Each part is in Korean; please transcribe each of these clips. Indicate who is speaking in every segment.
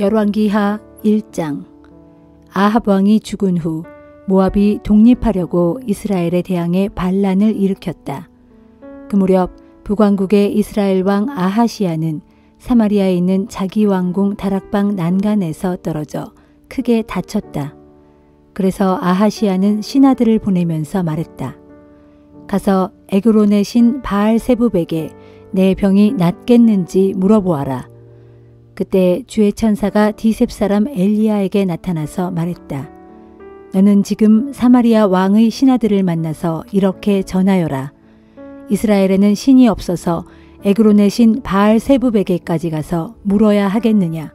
Speaker 1: 열왕기하 1장 아합 왕이 죽은 후 모압이 독립하려고 이스라엘에 대항해 반란을 일으켰다. 그 무렵 북왕국의 이스라엘 왕 아하시아는 사마리아에 있는 자기 왕궁 다락방 난간에서 떨어져 크게 다쳤다. 그래서 아하시아는 신하들을 보내면서 말했다. 가서 에그론의 신 바알 세부백에 내 병이 낫겠는지 물어보아라. 그때 주의 천사가 디셉 사람 엘리야에게 나타나서 말했다. 너는 지금 사마리아 왕의 신하들을 만나서 이렇게 전하여라. 이스라엘에는 신이 없어서 에그론의 신 바알 세부백에까지 가서 물어야 하겠느냐.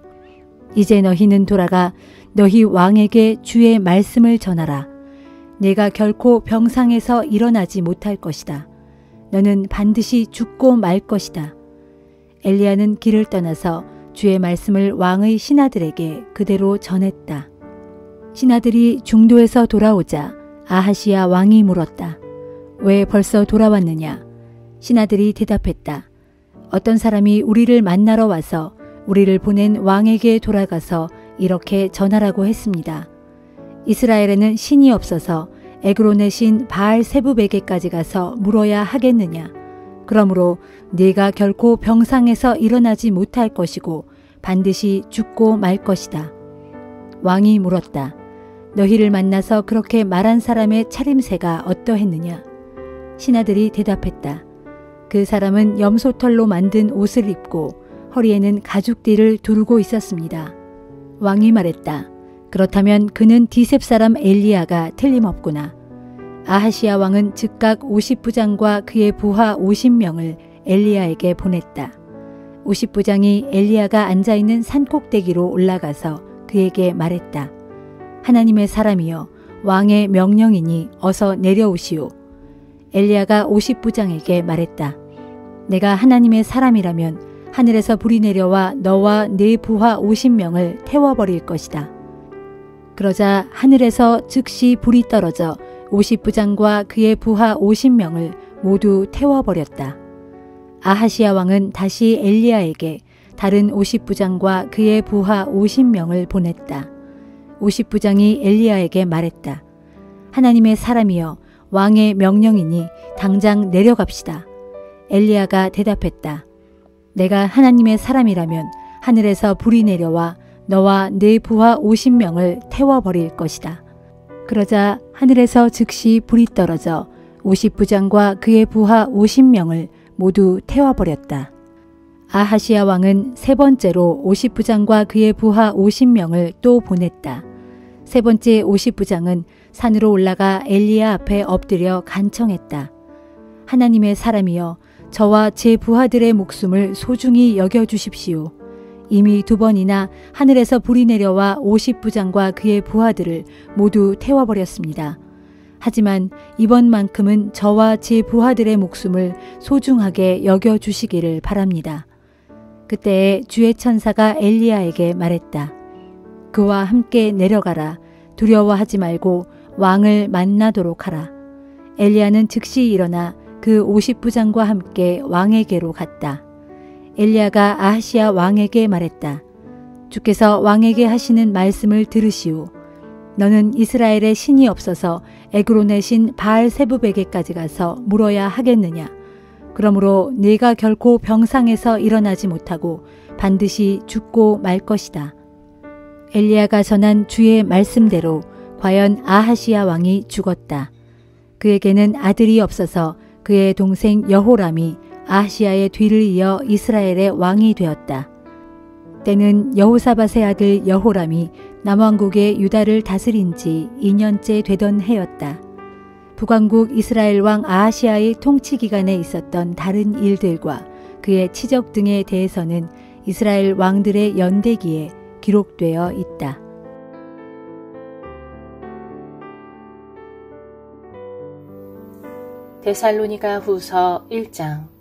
Speaker 1: 이제 너희는 돌아가 너희 왕에게 주의 말씀을 전하라. 내가 결코 병상에서 일어나지 못할 것이다. 너는 반드시 죽고 말 것이다. 엘리야는 길을 떠나서 주의 말씀을 왕의 신하들에게 그대로 전했다. 신하들이 중도에서 돌아오자 아하시아 왕이 물었다. 왜 벌써 돌아왔느냐? 신하들이 대답했다. 어떤 사람이 우리를 만나러 와서 우리를 보낸 왕에게 돌아가서 이렇게 전하라고 했습니다. 이스라엘에는 신이 없어서 에그론의 신 바알 세부백에까지 가서 물어야 하겠느냐. 그러므로 네가 결코 병상에서 일어나지 못할 것이고 반드시 죽고 말 것이다. 왕이 물었다. 너희를 만나서 그렇게 말한 사람의 차림새가 어떠했느냐? 신하들이 대답했다. 그 사람은 염소털로 만든 옷을 입고 허리에는 가죽띠를 두르고 있었습니다. 왕이 말했다. 그렇다면 그는 디셉 사람 엘리야가 틀림없구나. 아하시아 왕은 즉각 50부장과 그의 부하 50명을 엘리야에게 보냈다. 50부장이 엘리야가 앉아 있는 산 꼭대기로 올라가서 그에게 말했다. 하나님의 사람이여 왕의 명령이니 어서 내려오시오. 엘리야가 50부장에게 말했다. 내가 하나님의 사람이라면 하늘에서 불이 내려와 너와 네 부하 50명을 태워버릴 것이다. 그러자 하늘에서 즉시 불이 떨어져 50부장과 그의 부하 50명을 모두 태워버렸다. 아하시아 왕은 다시 엘리야에게 다른 50부장과 그의 부하 50명을 보냈다. 50부장이 엘리야에게 말했다. 하나님의 사람이여 왕의 명령이니 당장 내려갑시다. 엘리야가 대답했다. 내가 하나님의 사람이라면 하늘에서 불이 내려와 너와 네 부하 50명을 태워버릴 것이다. 그러자 하늘에서 즉시 불이 떨어져 50부장과 그의 부하 50명을 모두 태워버렸다. 아하시아 왕은 세 번째로 50부장과 그의 부하 50명을 또 보냈다. 세 번째 50부장은 산으로 올라가 엘리야 앞에 엎드려 간청했다. 하나님의 사람이여 저와 제 부하들의 목숨을 소중히 여겨 주십시오. 이미 두 번이나 하늘에서 불이 내려와 50부장과 그의 부하들을 모두 태워버렸습니다. 하지만 이번만큼은 저와 제 부하들의 목숨을 소중하게 여겨 주시기를 바랍니다. 그때 주의 천사가 엘리야에게 말했다. 그와 함께 내려가라. 두려워하지 말고 왕을 만나도록 하라. 엘리야는 즉시 일어나 그 50부장과 함께 왕에게로 갔다. 엘리야가 아하시아 왕에게 말했다. 주께서 왕에게 하시는 말씀을 들으시오. 너는 이스라엘의 신이 없어서 에그론의 신 바알 세부백에까지 가서 물어야 하겠느냐. 그러므로 네가 결코 병상에서 일어나지 못하고 반드시 죽고 말 것이다. 엘리야가 전한 주의 말씀대로 과연 아하시아 왕이 죽었다. 그에게는 아들이 없어서 그의 동생 여호람이 아시아의 뒤를 이어 이스라엘의 왕이 되었다. 때는 여호사밧의 아들 여호람이 남왕국의 유다를 다스린 지 2년째 되던 해였다. 북왕국 이스라엘 왕 아하시아의 통치 기간에 있었던 다른 일들과 그의 치적 등에 대해서는 이스라엘 왕들의 연대기에 기록되어 있다.
Speaker 2: 데살로니가 후서 1장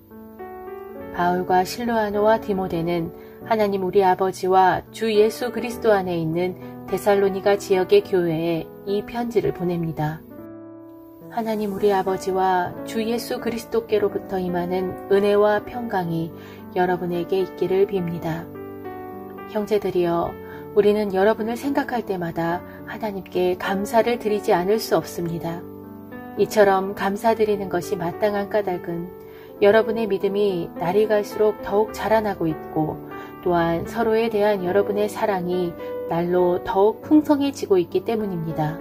Speaker 2: 바울과 실로아노와 디모데는 하나님 우리 아버지와 주 예수 그리스도 안에 있는 데살로니가 지역의 교회에 이 편지를 보냅니다. 하나님 우리 아버지와 주 예수 그리스도께로부터 임하는 은혜와 평강이 여러분에게 있기를 빕니다. 형제들이여 우리는 여러분을 생각할 때마다 하나님께 감사를 드리지 않을 수 없습니다. 이처럼 감사드리는 것이 마땅한 까닭은 여러분의 믿음이 날이 갈수록 더욱 자라나고 있고 또한 서로에 대한 여러분의 사랑이 날로 더욱 풍성해지고 있기 때문입니다.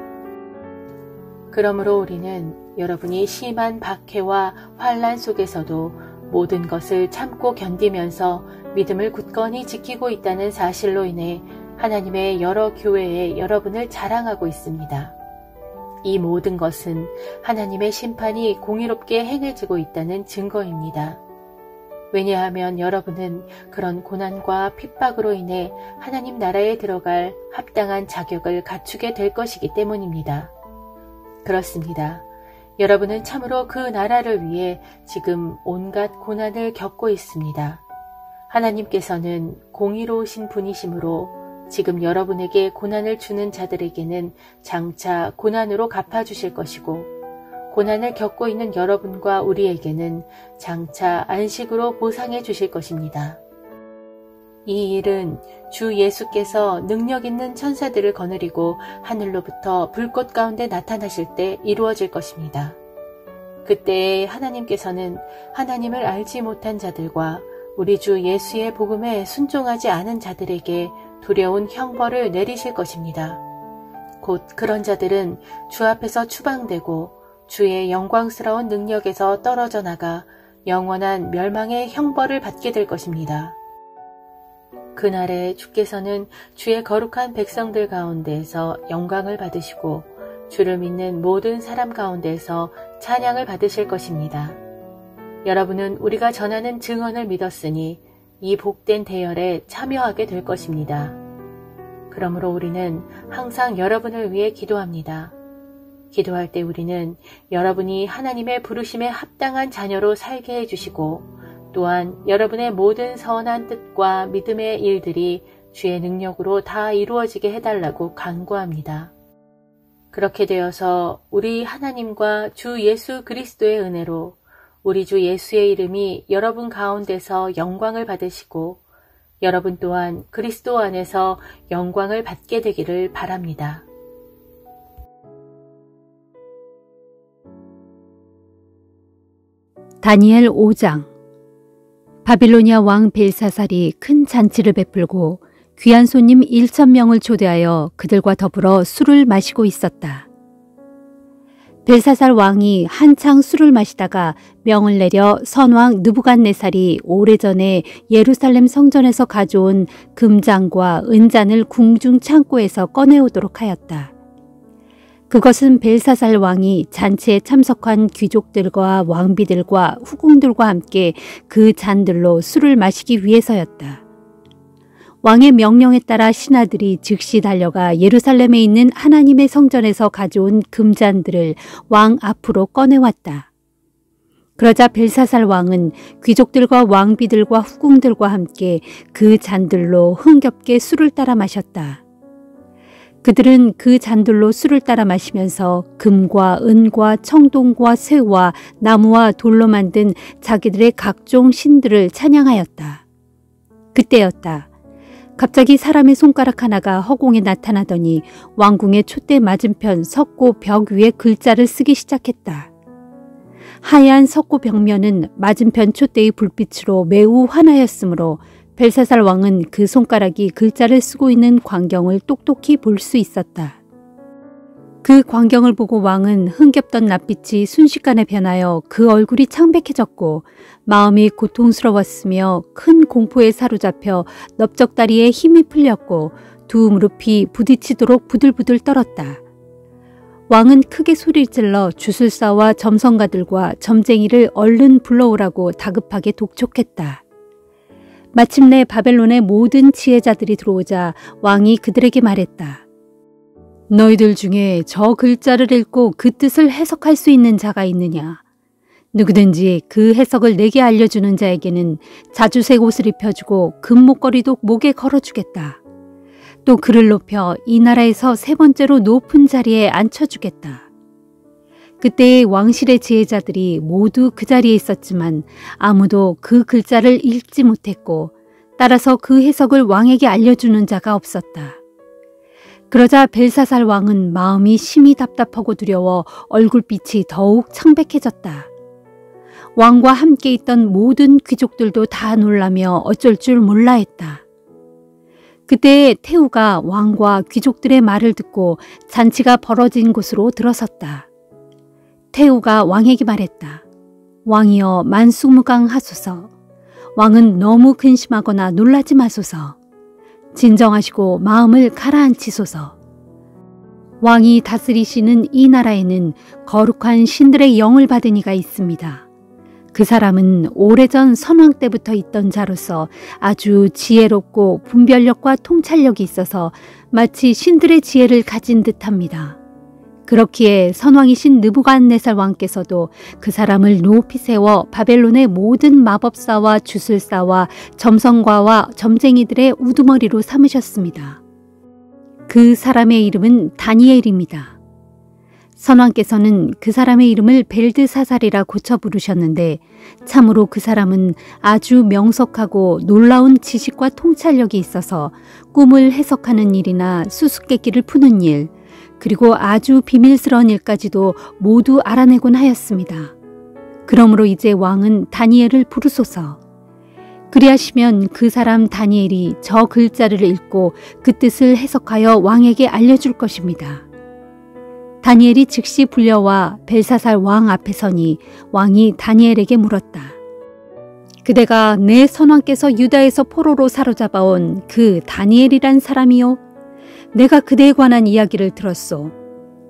Speaker 2: 그러므로 우리는 여러분이 심한 박해와 환란 속에서도 모든 것을 참고 견디면서 믿음을 굳건히 지키고 있다는 사실로 인해 하나님의 여러 교회에 여러분을 자랑하고 있습니다. 이 모든 것은 하나님의 심판이 공의롭게 행해지고 있다는 증거입니다. 왜냐하면 여러분은 그런 고난과 핍박으로 인해 하나님 나라에 들어갈 합당한 자격을 갖추게 될 것이기 때문입니다. 그렇습니다. 여러분은 참으로 그 나라를 위해 지금 온갖 고난을 겪고 있습니다. 하나님께서는 공의로우신 분이시므로 지금 여러분에게 고난을 주는 자들에게는 장차 고난으로 갚아주실 것이고 고난을 겪고 있는 여러분과 우리에게는 장차 안식으로 보상해 주실 것입니다. 이 일은 주 예수께서 능력 있는 천사들을 거느리고 하늘로부터 불꽃 가운데 나타나실 때 이루어질 것입니다. 그때 하나님께서는 하나님을 알지 못한 자들과 우리 주 예수의 복음에 순종하지 않은 자들에게 두려운 형벌을 내리실 것입니다. 곧 그런 자들은 주 앞에서 추방되고 주의 영광스러운 능력에서 떨어져 나가 영원한 멸망의 형벌을 받게 될 것입니다. 그날에 주께서는 주의 거룩한 백성들 가운데에서 영광을 받으시고 주를 믿는 모든 사람 가운데에서 찬양을 받으실 것입니다. 여러분은 우리가 전하는 증언을 믿었으니 이 복된 대열에 참여하게 될 것입니다. 그러므로 우리는 항상 여러분을 위해 기도합니다. 기도할 때 우리는 여러분이 하나님의 부르심에 합당한 자녀로 살게 해주시고 또한 여러분의 모든 선한 뜻과 믿음의 일들이 주의 능력으로 다 이루어지게 해달라고 간구합니다. 그렇게 되어서 우리 하나님과 주 예수 그리스도의 은혜로 우리 주 예수의 이름이 여러분 가운데서 영광을 받으시고 여러분 또한 그리스도 안에서 영광을 받게 되기를 바랍니다.
Speaker 3: 다니엘 5장 바빌로니아 왕 벨사살이 큰 잔치를 베풀고 귀한 손님 1천 명을 초대하여 그들과 더불어 술을 마시고 있었다. 벨사살 왕이 한창 술을 마시다가 명을 내려 선왕 느부갓네살이 오래전에 예루살렘 성전에서 가져온 금잔과 은잔을 궁중 창고에서 꺼내오도록 하였다. 그것은 벨사살 왕이 잔치에 참석한 귀족들과 왕비들과 후궁들과 함께 그 잔들로 술을 마시기 위해서였다. 왕의 명령에 따라 신하들이 즉시 달려가 예루살렘에 있는 하나님의 성전에서 가져온 금잔들을 왕 앞으로 꺼내왔다. 그러자 벨사살 왕은 귀족들과 왕비들과 후궁들과 함께 그 잔들로 흥겹게 술을 따라 마셨다. 그들은 그 잔들로 술을 따라 마시면서 금과 은과 청동과 쇠와 나무와 돌로 만든 자기들의 각종 신들을 찬양하였다. 그때였다. 갑자기 사람의 손가락 하나가 허공에 나타나더니 왕궁의 촛대 맞은편 석고 벽 위에 글자를 쓰기 시작했다. 하얀 석고 벽면은 맞은편 촛대의 불빛으로 매우 환하였으므로 벨사살 왕은 그 손가락이 글자를 쓰고 있는 광경을 똑똑히 볼 수 있었다. 그 광경을 보고 왕은 흥겹던 낯빛이 순식간에 변하여 그 얼굴이 창백해졌고 마음이 고통스러웠으며 큰 공포에 사로잡혀 넓적다리에 힘이 풀렸고 두 무릎이 부딪히도록 부들부들 떨었다. 왕은 크게 소리를 질러 주술사와 점성가들과 점쟁이를 얼른 불러오라고 다급하게 독촉했다. 마침내 바벨론의 모든 지혜자들이 들어오자 왕이 그들에게 말했다. 너희들 중에 저 글자를 읽고 그 뜻을 해석할 수 있는 자가 있느냐? 누구든지 그 해석을 내게 알려주는 자에게는 자주색 옷을 입혀주고 금목걸이도 목에 걸어주겠다. 또 그를 높여 이 나라에서 세 번째로 높은 자리에 앉혀주겠다. 그때의 왕실의 지혜자들이 모두 그 자리에 있었지만 아무도 그 글자를 읽지 못했고 따라서 그 해석을 왕에게 알려주는 자가 없었다. 그러자 벨사살 왕은 마음이 심히 답답하고 두려워 얼굴빛이 더욱 창백해졌다. 왕과 함께 있던 모든 귀족들도 다 놀라며 어쩔 줄 몰라 했다. 그때 태우가 왕과 귀족들의 말을 듣고 잔치가 벌어진 곳으로 들어섰다. 태우가 왕에게 말했다. 왕이여 만수무강 하소서. 왕은 너무 근심하거나 놀라지 마소서. 진정하시고 마음을 가라앉히소서. 왕이 다스리시는 이 나라에는 거룩한 신들의 영을 받은 이가 있습니다. 그 사람은 오래전 선왕 때부터 있던 자로서 아주 지혜롭고 분별력과 통찰력이 있어서 마치 신들의 지혜를 가진 듯합니다. 그렇기에 선왕이신 느부갓네살 왕께서도 그 사람을 높이 세워 바벨론의 모든 마법사와 주술사와 점성과와 점쟁이들의 우두머리로 삼으셨습니다. 그 사람의 이름은 다니엘입니다. 선왕께서는 그 사람의 이름을 벨드사살이라 고쳐 부르셨는데 참으로 그 사람은 아주 명석하고 놀라운 지식과 통찰력이 있어서 꿈을 해석하는 일이나 수수께끼를 푸는 일, 그리고 아주 비밀스러운 일까지도 모두 알아내곤 하였습니다. 그러므로 이제 왕은 다니엘을 부르소서. 그리하시면 그 사람 다니엘이 저 글자를 읽고 그 뜻을 해석하여 왕에게 알려줄 것입니다. 다니엘이 즉시 불려와 벨사살 왕 앞에 서니 왕이 다니엘에게 물었다. 그대가 내 선왕께서 유다에서 포로로 사로잡아온 그 다니엘이란 사람이요? 내가 그대에 관한 이야기를 들었소.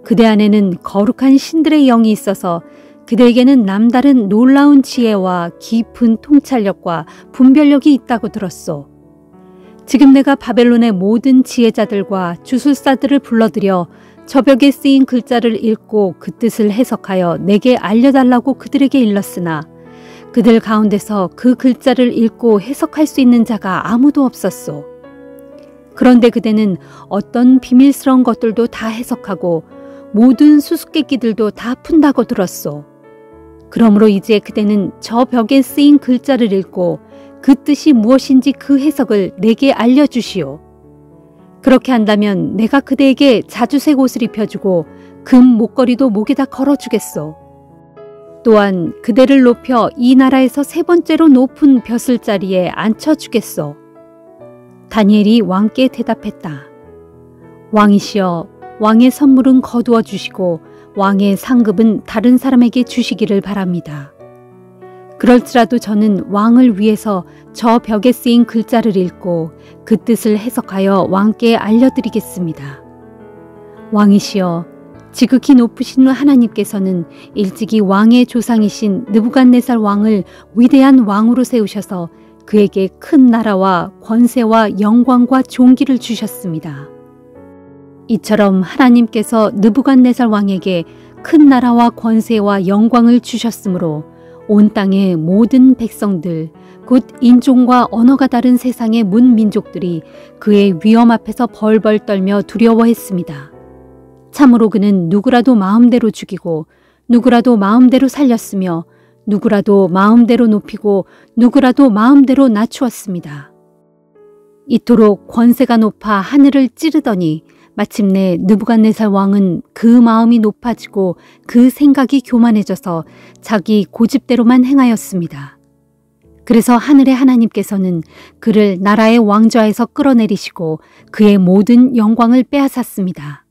Speaker 3: 그대 안에는 거룩한 신들의 영이 있어서 그대에게는 남다른 놀라운 지혜와 깊은 통찰력과 분별력이 있다고 들었소. 지금 내가 바벨론의 모든 지혜자들과 주술사들을 불러들여 저 벽에 쓰인 글자를 읽고 그 뜻을 해석하여 내게 알려달라고 그들에게 일렀으나 그들 가운데서 그 글자를 읽고 해석할 수 있는 자가 아무도 없었소. 그런데 그대는 어떤 비밀스러운 것들도 다 해석하고 모든 수수께끼들도 다 푼다고 들었소. 그러므로 이제 그대는 저 벽에 쓰인 글자를 읽고 그 뜻이 무엇인지 그 해석을 내게 알려주시오. 그렇게 한다면 내가 그대에게 자주색 옷을 입혀주고 금 목걸이도 목에다 걸어주겠소. 또한 그대를 높여 이 나라에서 세 번째로 높은 벼슬 자리에 앉혀주겠소. 다니엘이 왕께 대답했다. 왕이시여, 왕의 선물은 거두어 주시고 왕의 상급은 다른 사람에게 주시기를 바랍니다. 그럴지라도 저는 왕을 위해서 저 벽에 쓰인 글자를 읽고 그 뜻을 해석하여 왕께 알려드리겠습니다. 왕이시여, 지극히 높으신 하나님께서는 일찍이 왕의 조상이신 느부갓네살 왕을 위대한 왕으로 세우셔서 그에게 큰 나라와 권세와 영광과 존귀를 주셨습니다. 이처럼 하나님께서 느부갓네살 왕에게 큰 나라와 권세와 영광을 주셨으므로 온 땅의 모든 백성들, 곧 인종과 언어가 다른 세상의 문민족들이 그의 위엄 앞에서 벌벌 떨며 두려워했습니다. 참으로 그는 누구라도 마음대로 죽이고 누구라도 마음대로 살렸으며 누구라도 마음대로 높이고 누구라도 마음대로 낮추었습니다. 이토록 권세가 높아 하늘을 찌르더니 마침내 느부갓네살 왕은 그 마음이 높아지고 그 생각이 교만해져서 자기 고집대로만 행하였습니다. 그래서 하늘의 하나님께서는 그를 나라의 왕좌에서 끌어내리시고 그의 모든 영광을 빼앗았습니다.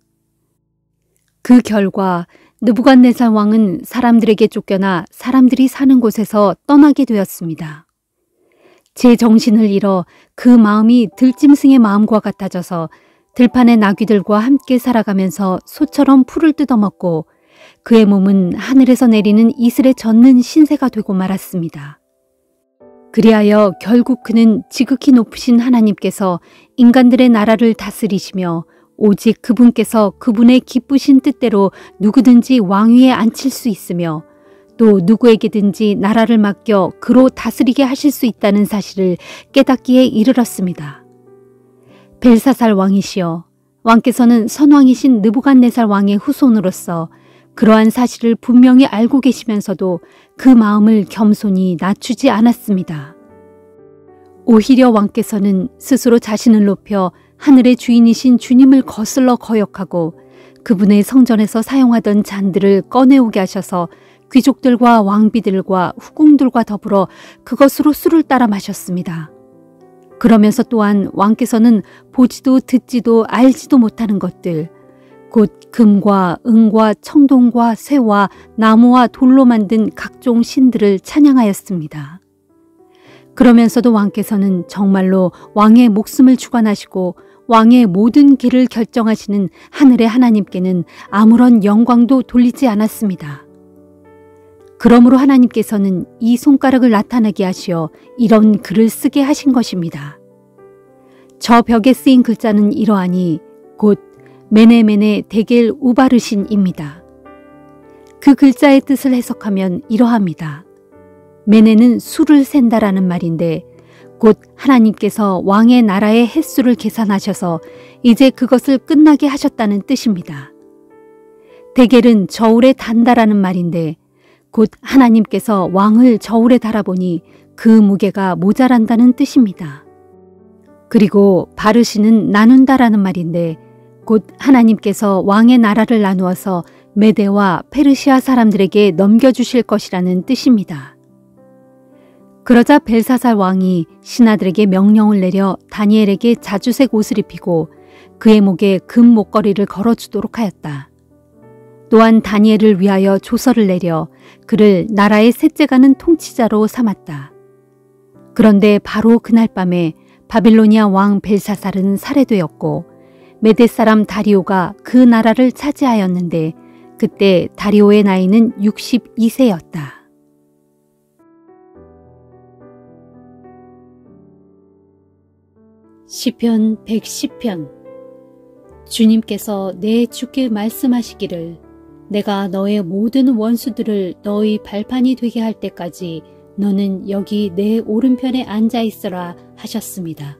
Speaker 3: 그 결과 느부갓네살 왕은 사람들에게 쫓겨나 사람들이 사는 곳에서 떠나게 되었습니다. 제 정신을 잃어 그 마음이 들짐승의 마음과 같아져서 들판의 나귀들과 함께 살아가면서 소처럼 풀을 뜯어먹고 그의 몸은 하늘에서 내리는 이슬에 젖는 신세가 되고 말았습니다. 그리하여 결국 그는 지극히 높으신 하나님께서 인간들의 나라를 다스리시며 오직 그분께서 그분의 기쁘신 뜻대로 누구든지 왕위에 앉힐 수 있으며 또 누구에게든지 나라를 맡겨 그로 다스리게 하실 수 있다는 사실을 깨닫기에 이르렀습니다. 벨사살 왕이시여 왕께서는 선왕이신 느부갓네살 왕의 후손으로서 그러한 사실을 분명히 알고 계시면서도 그 마음을 겸손히 낮추지 않았습니다. 오히려 왕께서는 스스로 자신을 높여 하늘의 주인이신 주님을 거슬러 거역하고 그분의 성전에서 사용하던 잔들을 꺼내오게 하셔서 귀족들과 왕비들과 후궁들과 더불어 그것으로 술을 따라 마셨습니다. 그러면서 또한 왕께서는 보지도 듣지도 알지도 못하는 것들, 곧 금과 은과 청동과 쇠와 나무와 돌로 만든 각종 신들을 찬양하였습니다. 그러면서도 왕께서는 정말로 왕의 목숨을 주관하시고 왕의 모든 길을 결정하시는 하늘의 하나님께는 아무런 영광도 돌리지 않았습니다. 그러므로 하나님께서는 이 손가락을 나타나게 하시어 이런 글을 쓰게 하신 것입니다. 저 벽에 쓰인 글자는 이러하니 곧 메네메네 데겔 우바르신입니다. 그 글자의 뜻을 해석하면 이러합니다. 메네는 수를 센다라는 말인데 곧 하나님께서 왕의 나라의 횟수를 계산하셔서 이제 그것을 끝나게 하셨다는 뜻입니다. 데겔은 저울에 단다라는 말인데 곧 하나님께서 왕을 저울에 달아보니 그 무게가 모자란다는 뜻입니다. 그리고 바르시는 나눈다라는 말인데 곧 하나님께서 왕의 나라를 나누어서 메데와 페르시아 사람들에게 넘겨주실 것이라는 뜻입니다. 그러자 벨사살 왕이 신하들에게 명령을 내려 다니엘에게 자주색 옷을 입히고 그의 목에 금 목걸이를 걸어주도록 하였다. 또한 다니엘을 위하여 조서를 내려 그를 나라의 셋째 가는 통치자로 삼았다. 그런데 바로 그날 밤에 바빌로니아 왕 벨사살은 살해되었고 메데 사람 다리오가 그 나라를 차지하였는데 그때 다리오의 나이는 62세였다. 시편 110편 주님께서 내 주께 말씀하시기를 내가 너의 모든 원수들을 너의 발판이 되게 할 때까지 너는 여기 내 오른편에 앉아 있어라 하셨습니다.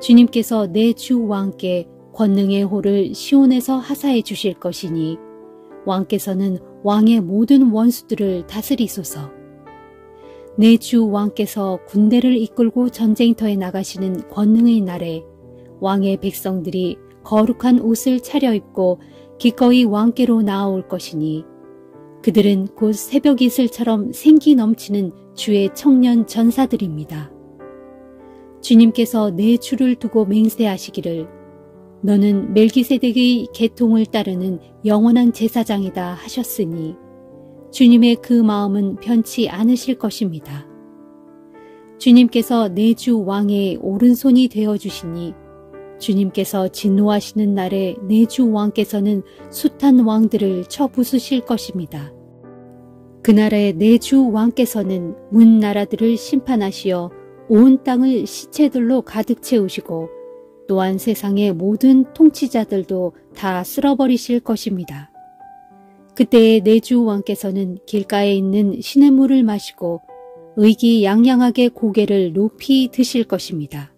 Speaker 3: 주님께서 내 주 왕께 권능의 호를 시온에서 하사해 주실 것이니 왕께서는 왕의 모든 원수들을 다스리소서. 내 주 왕께서 군대를 이끌고 전쟁터에 나가시는 권능의 날에 왕의 백성들이 거룩한 옷을 차려입고 기꺼이 왕께로 나아올 것이니 그들은 곧 새벽 이슬처럼 생기 넘치는 주의 청년 전사들입니다. 주님께서 내 주를 두고 맹세하시기를 너는 멜기세덱의 계통을 따르는 영원한 제사장이다 하셨으니 주님의 그 마음은 변치 않으실 것입니다. 주님께서 내주 왕의 오른손이 되어 주시니 주님께서 진노하시는 날에 내주 왕께서는 숱한 왕들을 쳐부수실 것입니다. 그날에 내주 왕께서는 문 나라들을 심판하시어 온 땅을 시체들로 가득 채우시고 또한 세상의 모든 통치자들도 다 쓸어버리실 것입니다. 그때에 내주 왕께서는 길가에 있는 시냇물을 마시고 의기양양하게 고개를 높이 드실 것입니다.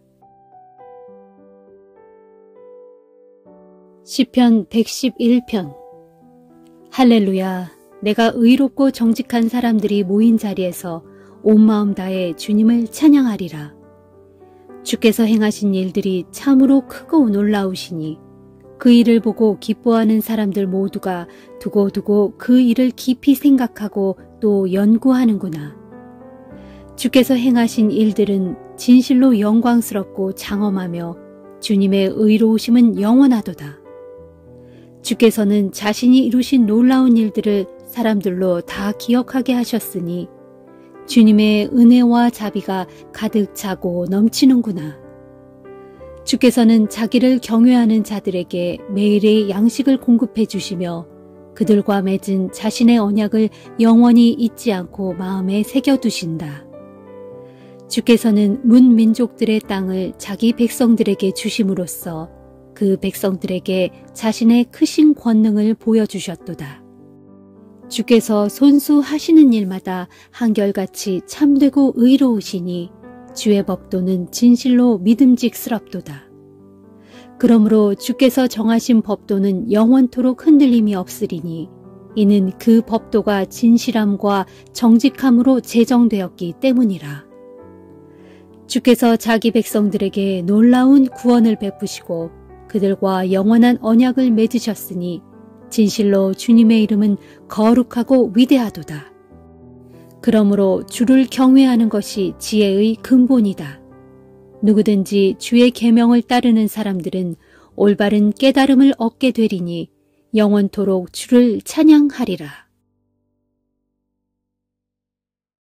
Speaker 3: 시편 111편 할렐루야 내가 의롭고 정직한 사람들이 모인 자리에서 온 마음 다해 주님을 찬양하리라. 주께서 행하신 일들이 참으로 크고 놀라우시니 그 일을 보고 기뻐하는 사람들 모두가 두고두고 그 일을 깊이 생각하고 또 연구하는구나. 주께서 행하신 일들은 진실로 영광스럽고 장엄하며 주님의 의로우심은 영원하도다. 주께서는 자신이 이루신 놀라운 일들을 사람들로 다 기억하게 하셨으니 주님의 은혜와 자비가 가득 차고 넘치는구나. 주께서는 자기를 경외하는 자들에게 매일의 양식을 공급해 주시며 그들과 맺은 자신의 언약을 영원히 잊지 않고 마음에 새겨두신다. 주께서는 문 민족들의 땅을 자기 백성들에게 주심으로써 그 백성들에게 자신의 크신 권능을 보여주셨도다. 주께서 손수하시는 일마다 한결같이 참되고 의로우시니 주의 법도는 진실로 믿음직스럽도다. 그러므로 주께서 정하신 법도는 영원토록 흔들림이 없으리니 이는 그 법도가 진실함과 정직함으로 제정되었기 때문이라. 주께서 자기 백성들에게 놀라운 구원을 베푸시고 그들과 영원한 언약을 맺으셨으니 진실로 주님의 이름은 거룩하고 위대하도다. 그러므로 주를 경외하는 것이 지혜의 근본이다. 누구든지 주의 계명을 따르는 사람들은 올바른 깨달음을 얻게 되리니 영원토록 주를 찬양하리라.